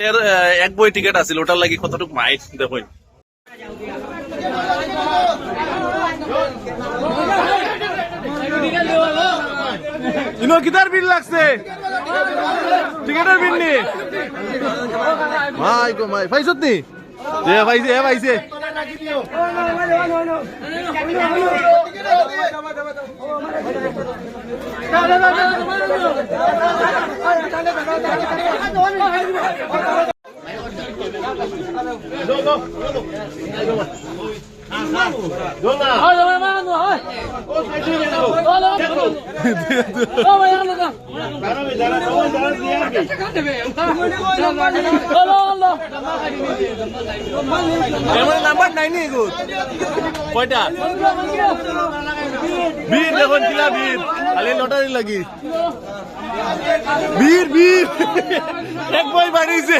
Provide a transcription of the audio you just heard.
এর এক বই টিকিট আছিল, ওটার লাগি কতটুকু মাইট ইনো কিতার বিল লাগছে? টিকেটের বিল নি? মাই গো মাই, পাইছত নি? এ, পাইছে এ, পাইছে। এমন নাম্বার নাই নি গো কয়টা? বীর দেখুন কিলা বীর। খালি লটারি লাগি। বীর বীর। এক বই বাড়িছে